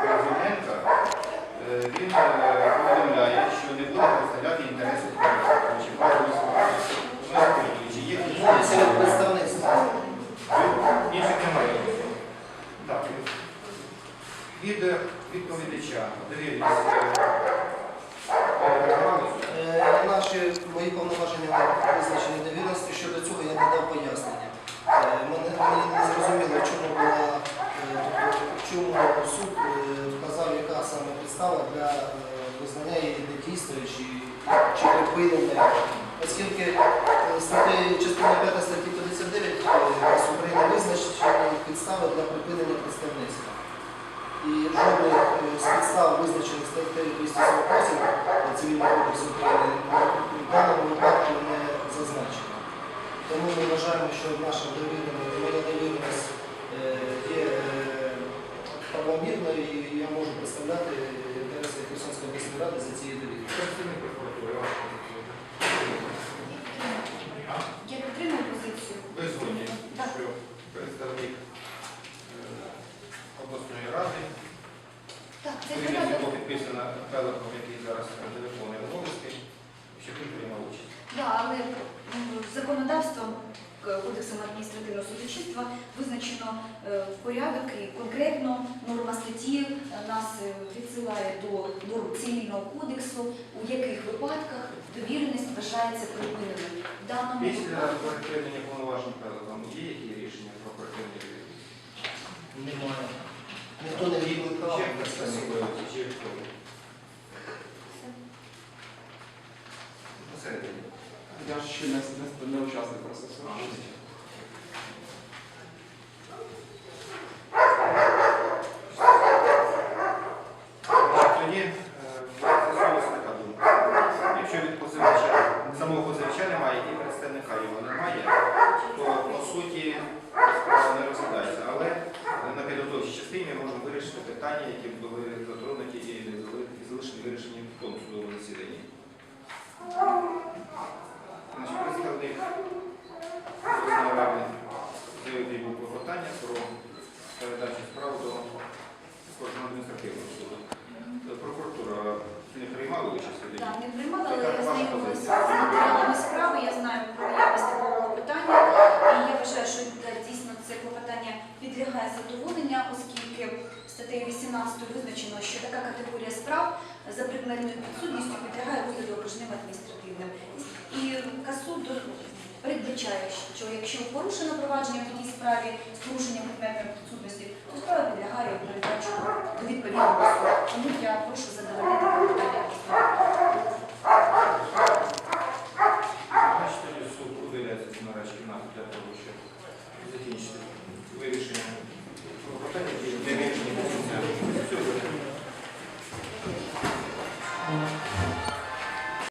Кузьменка, е, він е, повідомляє, що не буде представляти інтереси підприємства. Чи? Ну, є Це від представництва. інших немає. Так. Від е, відповідача довірність. Підстава для е, визнання її недійсною чи, чи припинення. Оскільки статтею частина 5 статті 59 е, України визначені підстави для припинення представництва. І жодних е, з підстав, визначених статтею 248 Цивільного кодексу України, в даному випадку не зазначено. Тому ми вважаємо, що наша довіреність, моя довіреність Так, порядок. його підписано Пеликом, який зараз телефонний обов'язки, що він приймав участь. Да, але законодавством Кодексом адміністративного судочинства визначено е, порядок і конкретно норма статті нас е, відсилає до норм цивільного кодексу, у яких випадках довіреність вважається припиненою. Після припинення повноважень Пеликом є які рішення про припинення відповідь? Немає. Ніхто не відкликав. Чи представник виявиться, чи хто? Посередині. Ще не, не, не учасник процесу. Е. Якщо від позивача, самого позивача немає і представника його немає, то по суті справа не розглядається. Але на підготовчій частині ми можемо вирішити питання, які були затронуті і не зали- і залишені вирішені в тому судовому засіданні. Значить, представник обласної ради заявив йому клопотання про передачу справ до кожного адміністративного суду. Прокуратура не приймала участь Так, не приймала, але я знайомилася з матеріалами справи, я знаю про наявність такого питання, і я вважаю, що дійсно це клопотання підлягає задоволення, оскільки статтею 18 визначено, що така категорія справ за предметною підсудністю підлягає розгляду окружним адміністративним. І КАСУД відмічає, що якщо порушено провадження в такій справі з порушенням предметної підсудності, то справа підлягає передачу до відповідного суду. Тому я прошу задавати. питання. Бачите, суд.